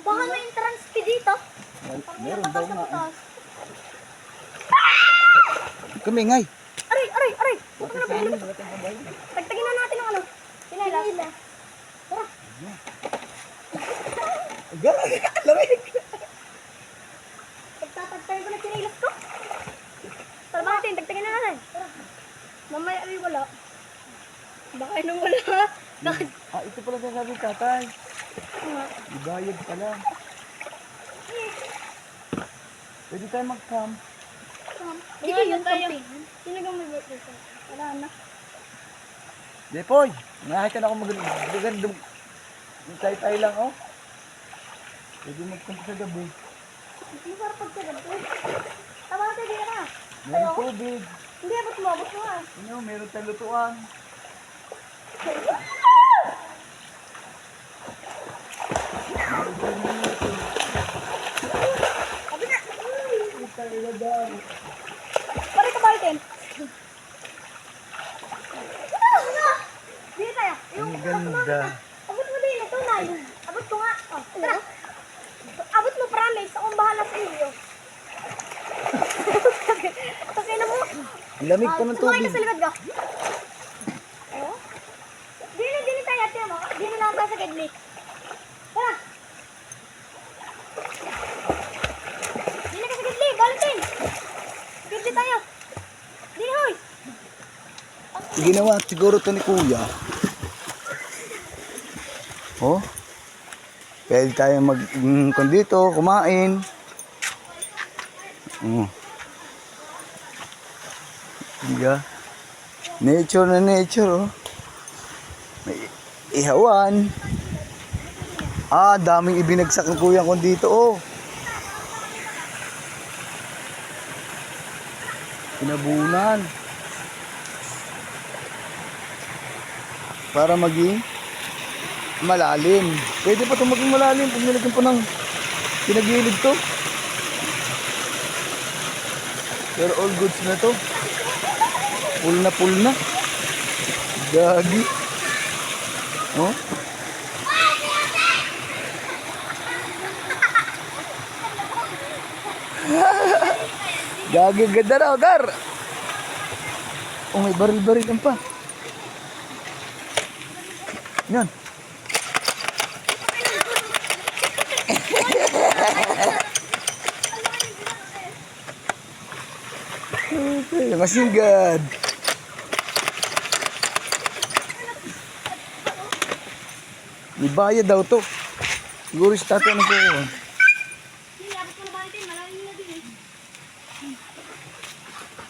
Baka may entrance fee dito. Meron daw nga. eh. Taas. Kumingay. Aray, aray, aray. Huwag na. Tagtagin na natin ang ano. Sinilas. Tara. Gala, lamig. Pagtatagtagin ko na sinilas ko. Tara ba natin? Tagtagin na natin. Mamaya ay wala. Baka nung wala. Bakit? Ah, ito pala sasabi tatay. Ibayad pala. Pwede tayo mag-camp. Dito yun tayo. Sino kang may birthday ko? Wala na. Depoy, ngahay ka na ako mag- magandang. Hintay tayo lang, oh. Pwede mag-camp sa gabi. Masarap pag sa ganito. Tama ka na. Meron tubig. Hindi, abot mo, abot mo nga. Ano, meron tayong lutuan. Pare ka balikin. Dito tayo. Ang ganda. abot mo din ito, Nay. Abot ko nga. Oh, tara. Abot mo, promise. Akong bahala sa iyo. Kasi na mo. Lamig pa ng tubig. ka sa likod ka. Oh. Dito, dito tayo. Ate mo. Dito lang tayo sa kidney. Tara. Dito ka sa kidney. Balikin. Kidney tayo. Dito, hoy. Ginawa siguro to ni kuya. Oh. Pwede tayo mag mm, kung dito, kumain. Oh. Diga. Nature na nature, oh. May ihawan. Ah, daming ibinagsak ng kuya ko dito, oh. Pinabunan. Para maging malalim. Pwede pa ito maging malalim pag nilagyan po ng pinagilid to. Pero all goods na to. Full na full na. Gagi. Oh. Gagi ganda na, Gar. Oh, may baril-baril pa. Yan. Okay, masinggad. May bayad daw to. Siguro si tatay na po.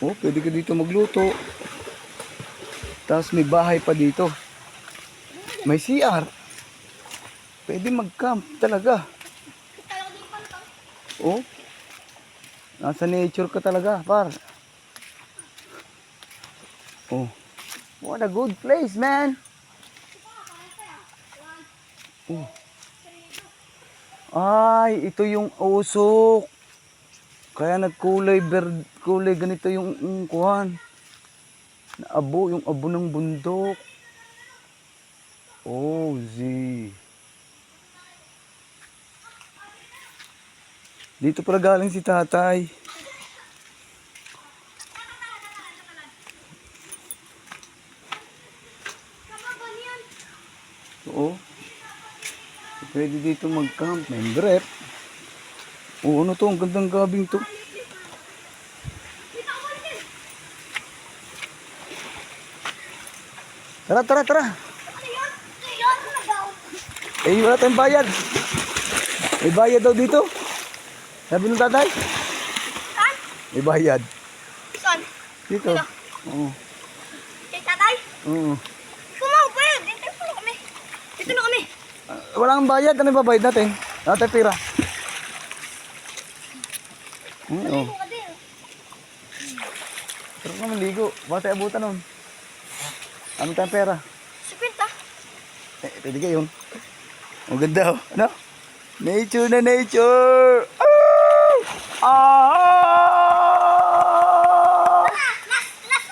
Oh, pwede ka dito magluto. Tapos may bahay pa dito. May CR. Pwede mag-camp talaga. Oh. Nasa nature ka talaga, par. Oh. What a good place, man. Oh. Ay, ito yung usok. Kaya nagkulay ber kulay ganito yung yung kuhan. Na abo, yung abo ng bundok. Oh, Z. Dito pala galing si tatay. Oo. Pwede dito mag-camp. May grep. Oo, ano to? Ang gandang gabing to. Tara, tara, tara. Ano yun? Ano yun? Nagaw. Eh, wala tayong bayad. May bayad daw dito. Sabi ng tatay. Saan? May bayad. Saan? Dito. Oo. Kay tatay? Oo. Kumabay. Dito na kami. Dito na kami. Ah, wala kang bayad. Ano yung babayad natin? Natin pira. Oo. Dito ka din. Pero kung maligo, baka tayo abutan nun. Ano tayong pera? Sipinta. Eh, pwede kayo. Ang ganda oh. Ano? Nature na nature! Ah! Ah! Last,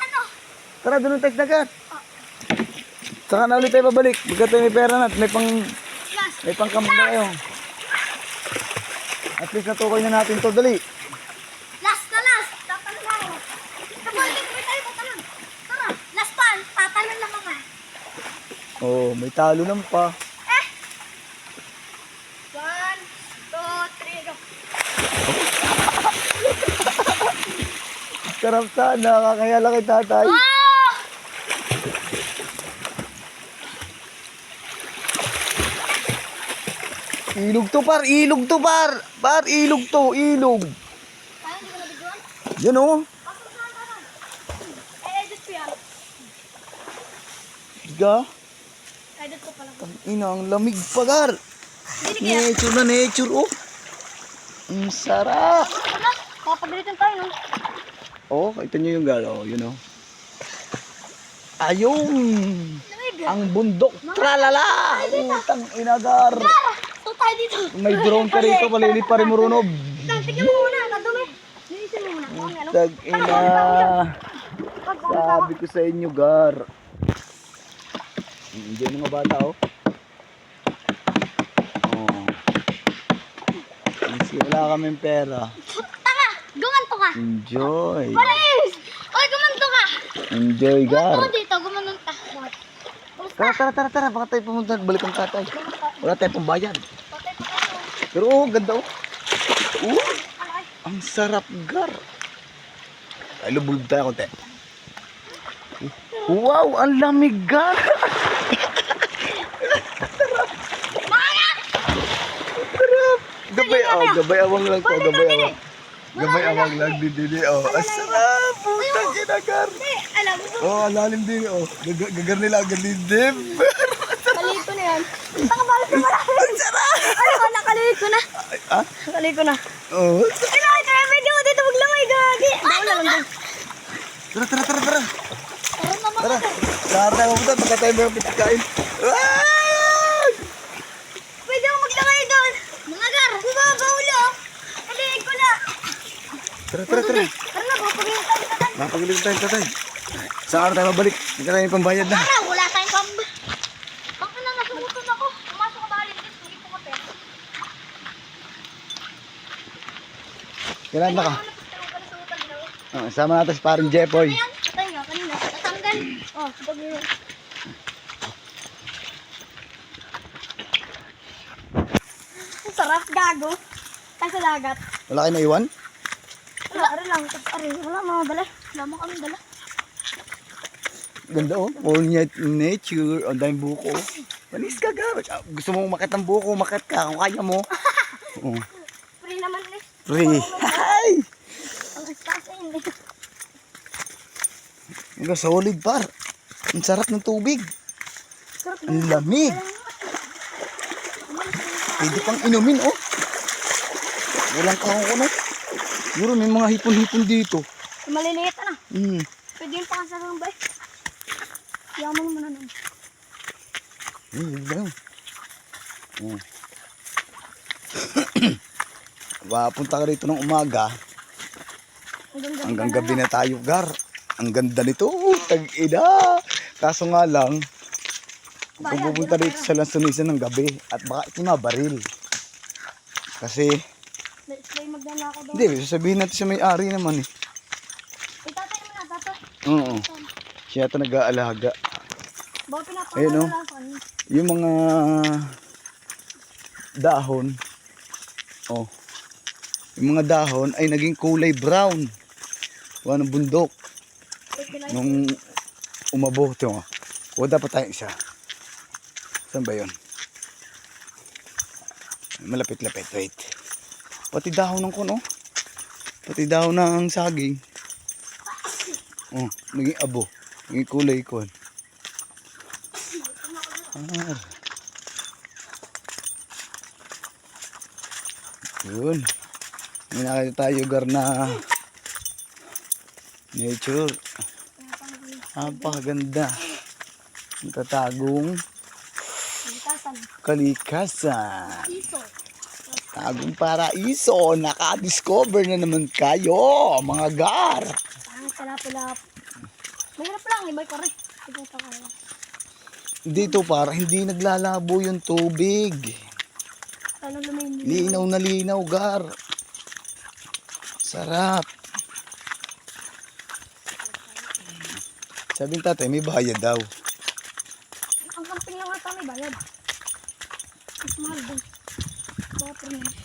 last? Tara, doon ang agad. Saka na ulit tayo pabalik. Bigla tayo may pera na at may pang, may pang kamay na kayo. At least natukoy na natin to. Dali. Last na last. Tatalon na ako. Kapag may tayo tatalon. Tara, last pa. Tatalon lang ako. Oh, may talo lang pa. Sarap sana. Kakaya lang kay tatay. Oh! Ilog to par. Ilog to par. Par, ilog to. Ilog. Yan oh. Na ka Eh. Ga. Ina, ang lamig pa gar. Nature na nature oh. Ang sarap. Papagalitan tayo, no? Oh, kita nyo yung gar. Oh, you know. Ayun. Ang bundok. Tralala. Utang inagar. Tayo dito. May drone ka rito. Malili pa rin murunob. Nang, tignan mo muna. Kadumi. Linisin mo muna. Ano. Tag ina. Sabi ko sa inyo, Gar. Hindi yung mga bata, oh. Oh. Kasi wala kaming pera. Gumanto ka! Enjoy. Palis! Oy, gumanto ka! Enjoy, Gumanto Gar. dito. Gumanto ka. Tara, tara, tara, tara. Baka tayo pumunta. Balik ang tatay. Wala tayong pambayad. Pero oh, ganda, oh. Oh, ang sarap, Gar. Ay, lubulog tayo konti. Wow, ang lamig, Gar. Gabay, oh, gabay awang lang to, gabay awang. Gabay awang lang din din, oh. Ang sarap, putang ginagar. Eh, alam mo. Oh, ang lalim din, oh. Gag- Gagar nila ang galindim. Kalito na yan. Tanga balas na marami. Ang sarap. Ay, ko nakalito na. Ay, Ah? Nakalito na. Oh. Ay, nakita na video ko dito. Maglamay, gagi. Wala lang din. Tara, tara, tara, tara. Tara naman Tara. ka. Tara tayo pumunta, baka tayo may pitikain. Ah! Pwede ako maglagay doon. Mga gar, bumabaulo. Kalihin ko na. Tara, tara, tara. Tara na, papagin tayo sa tayo. Saan araw tayo mabalik? Hindi ka tayo pambayad na. Tara, wala tayong pamba. Bakit na nasubukan ako? Pumasok ka ba rin? Hindi ko. Kailan na ka? Ano, nagtawag ka na sa ginawa? Oh, sama natin si paring Jepoy. Ayan, patay nga kanina. Tatanggal. Oh, pag yun. Sarap, gago. Tayo sa dagat. Wala kayo naiwan? Wala, ari lang. Ari, wala mga dala. Wala mo kami dala. Ganda oh. All nature. Ang daming buko. Manis ka, gar. Ah, Gusto mo umakit ng buko, umakit ka. Kung kaya mo. Oh. Free naman eh. Free. Hi! Ang expensive hindi. Ang solid par. Ang sarap ng tubig. Sarap. Ang lamig. Pwede pang inumin oh. Walang kakuno. Siguro may mga hipon-hipon dito. Maliliit na. Hmm. Pwede yung pakasarang ba eh. Yaman mo na nun. Hmm, yun lang. Hmm. Papunta ka rito ng umaga. Hanggang gabi. Hanggang gabi na tayo, Gar. Ang ganda nito. Tag-ina. Kaso nga lang, kung pupunta rito sa Lansunisan ng gabi at baka ito na baril. Kasi, Let's play magdala ako doon. hindi, sasabihin natin sa may-ari naman eh. Eh, tatay mo na, tatay. Oo. Siya ito nag-aalaga. Bawa Ayun, oh. lang sa kanya. Yung mga dahon, oh, yung mga dahon ay naging kulay brown. Wala ng bundok. Eh. Nung umabo, ito nga. O dapat tayong isa. Saan ba yun? Malapit-lapit, wait. Pati dahon ng kuno. Pati dahon ng saging. Oh, naging abo. Naging kulay kon. Ah. Yun. May nakita tayo gar na nature. Napakaganda. Ang tatagong Bitasan. kalikasan. Tagong paraiso. Naka-discover na naman kayo, mga gar. Ang kalap-lap. Mahirap lang, ibay ko rin. Ito ito ka lang. Dito para hindi naglalabo yung tubig. Linaw na linaw, gar. Sarap. Sabi ng tatay, may bayad daw. Ang camping lang ata may bayad. Mas mahal din. Baka per minute.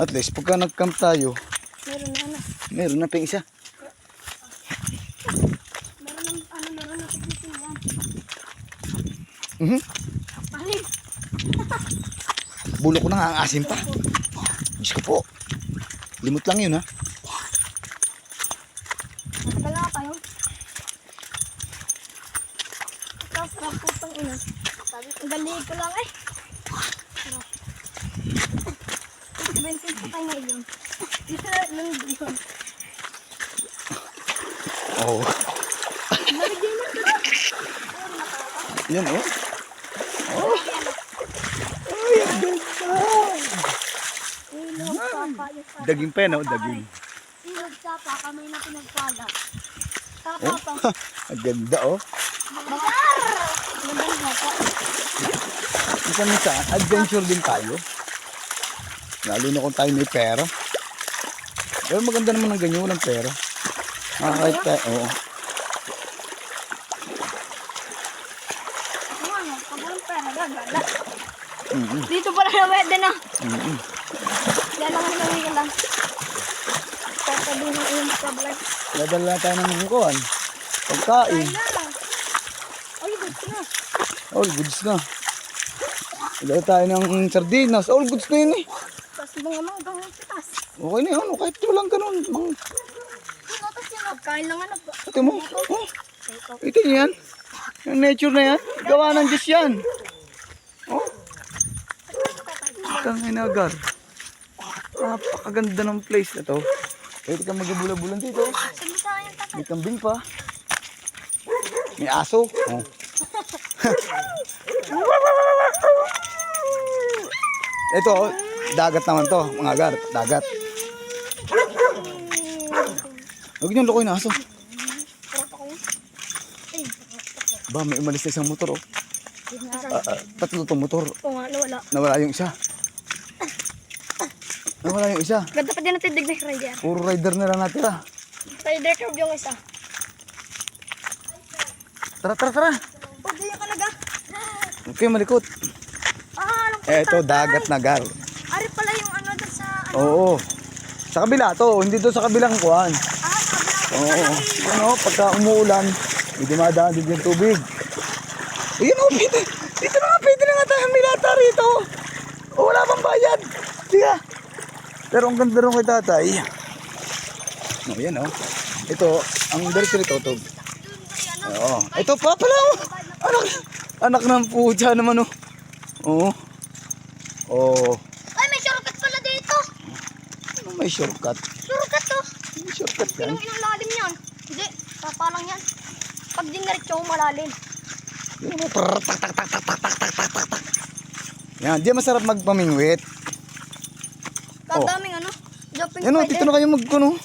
At least, pagka nag-camp tayo, Meron na ano. meron na pang isa. Meron ng ano, meron na tikitin yan. Mhm. Palit. Bulo ko na nga ang asim pa. Diyos ko po. Limot lang yun ha. Matagal na tayo. Ikaw, sarap po itong ina. Sabi ko, galig ko lang eh. Sarap. Ito, Benson pa tayo ngayon. Dito na lang yun. Oo. Oh. Yan oh. Ilog sapa yung sapa. Daging pa yan oh, daging. Ilog sapa, kami na pinagpala. Sapa pa. Ang ganda oh. Isa minsan, adventure din tayo. Lalo na kung tayo may pera. Pero maganda naman ng ganyan, walang pera. Nakakahit ah, tayo, oo. Mm -hmm. Dito pala ano? ano, na wede na. Mm -hmm. Dala ka lang ka lang. Tatabi ng iyong sablay. Dadala tayo ng hingkuhan. Pagkain. All goods na. All goods na. Dala tayo ng sardinas. All goods na yun eh. Tapos mga mga gangang Okay na yun. Kahit walang ganun. Mang, lang ano. ito mo. Oh, ito yan. Yung nature na yan. Gawa ng Diyos yan. Oh. Tangin na agar. Napakaganda ng place na to. Pwede ka magabula-bulan dito. May kambing pa. May aso. Oh. Ito, dagat naman to, mga agar, dagat. Huwag niyong lukoy na aso. Ba, may umalis na isang motor, oh. Ah, ah, tatlo tong motor. Oo nga, nawala. Nawala yung isa. Nawala yung isa. Ganda pa din natin digdig rider. Puro rider na lang natira. Rider curve yung isa. Tara, tara, tara. Pwede yung kalaga. Okay, malikot. Ah, alam ko. Eto, dagat na gar. Ari pala yung ano doon sa ano. Oo. Sa kabila to, hindi doon sa kabilang kuhan. Oo. Ano, pagka umuulan, may dumadaan din yung tubig. Ayun o, pwede. Dito na nga, pwede na nga tayo milata rito. O, wala bang bayad. Tiga. Pero ang ganda rin kay tatay. O, yan o. Ito, ang diretso nito, ito. Oo. Ito pa pala o. Anak, anak ng pucha naman o. Oo. Oo. Ay, may shortcut pala dito. Ano may shortcut? Shortcut to. Shortcut yan. Pinong ilang lalim yan. Hindi, sapa lang yan. Pag dinaritso mo malalim. Tak, tak, tak, tak, tak, tak, tak, tak, tak, tak. Yan, di masarap magpamingwit. Oh. Kadaming ano. Jumping Yan o, dito na kayo magkuno.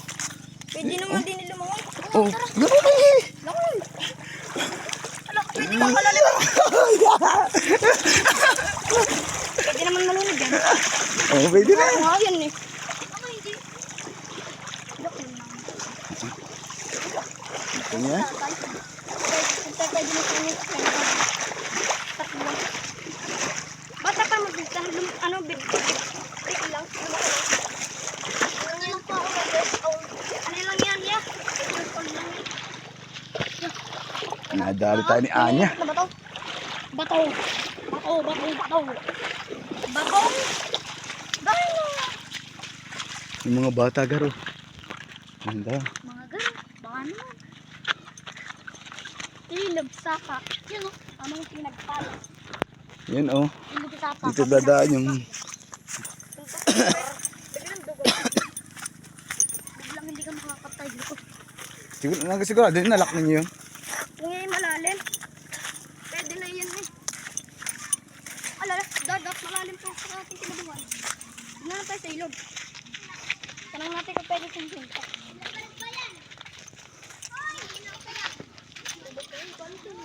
Pwede naman din lumangoy. Oh, may. Langoy. Ala, pwede naman malalim. pwede naman malunod yan. Oh, pwede na. Nga yan eh. Ako hindi. Tatlo. Bata pa mo dito. Ano, big big lang. Ano lang po ako. Ano lang yan, ya? Nadali tayo ni Anya. Ba to? Bato. Bato, bato, bato. Bato. Dahil na. Yung mga bata garo. Ganda. Mga ganun. Baka naman. Ilog sapa. Yan oh. o. Amang pinagpala. Yan oh. o. Ilog sapa. Dito dadaan yung... Siguro, siguro, din nalak ninyo yun.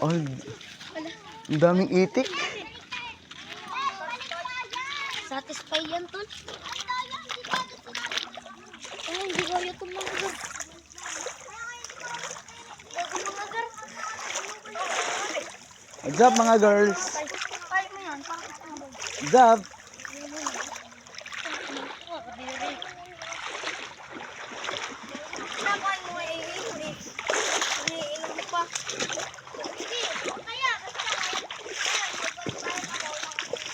Oh, daming itik. Satisfy yan, tol. Ay, hindi ko yung tumagar. What's up, mga girls? What's up?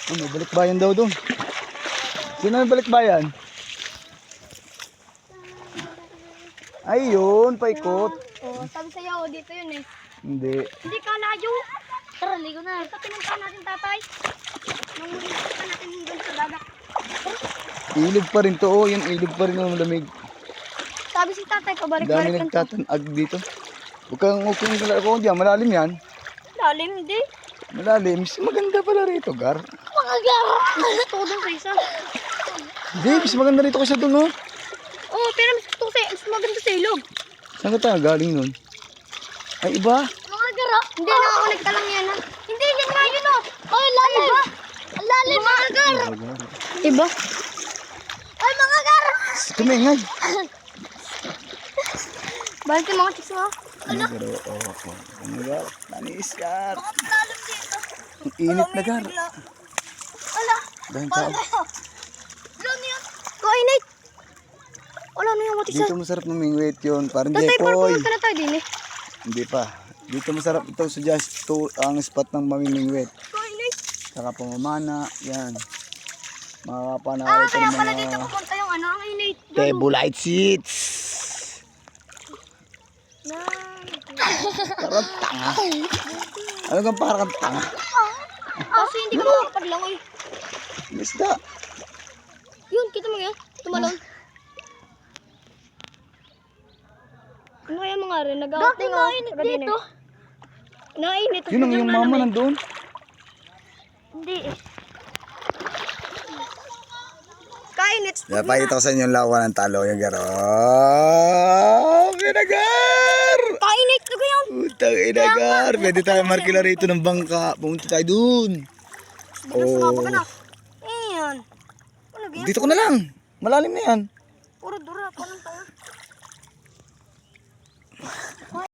Oh, may balikbayan daw doon. Sino may balikbayan? Ayun, paikot. Oo, sabi sa'yo, oh, dito yun eh. Hindi. Hindi ka layo. Tara, ligo na. Ito pinunta natin tatay. Nung pa natin doon sa dagat. Ilog pa rin to. Oh, yung ilog pa rin yung lamig. Sabi si tatay, dami pabalik-balik lang to. nagtatanag dito. Huwag kang huwag kang ko dyan. Malalim yan. Lalim, hindi. Malalim. Maganda pala rito, Gar. Gusto ko dun sa isa. Hindi, mas maganda rito kasi doon, oh. Oo, oh, pero mas gusto ko sa mas maganda sa ilog. Saan ka tayo galing nun? Ay, iba. Mga gara? Hindi, nakakunik ka lang yan ha. Hindi, yan nga yun oh. Oh, lalim. Iba. Ang lalim. Mga gara. Iba? Ay, mga gara. Tumingay. Balik yung mga chicks mo. Ano? Pero, oh, oh. Ano, Gar? Nanis, Gar. Ang lalim dito. Ang init na, Gar. Ala. Dahil tao. Kainit. Wala na yung matiksa. Dito masarap mamingwit yun. Parang Tatay, parang pumunta na tayo din eh. Hindi pa. Dito masarap ito sa just to ang spot ng mamimingwit. Kainit. Saka pamamana. Yan. Makakapanakit Ah, ito kaya pala dito pupunta yung ano, ang init. Tebulite seats. Na. Parang tanga. Ano kang parang tanga? Kasi hindi ka makakapaglangoy. Isda. Yun, kita mo yan. Tumalon. Ano kaya mga rin? Nag-outing ako. Dati dito. Nainit. Yun ang iyong mama nandoon. Hindi eh. Kainit. Napakita ko sa inyo yung lawa ng talo yung garo. Pinagar! Kainit. Ano yun? Utang inagar. Pwede tayo markila rito ng bangka. Pumunta tayo dun. Oh. ka na. Ayan. Ano ganyan? Dito ko na lang. Malalim na yan. Puro dura. Panong tanga.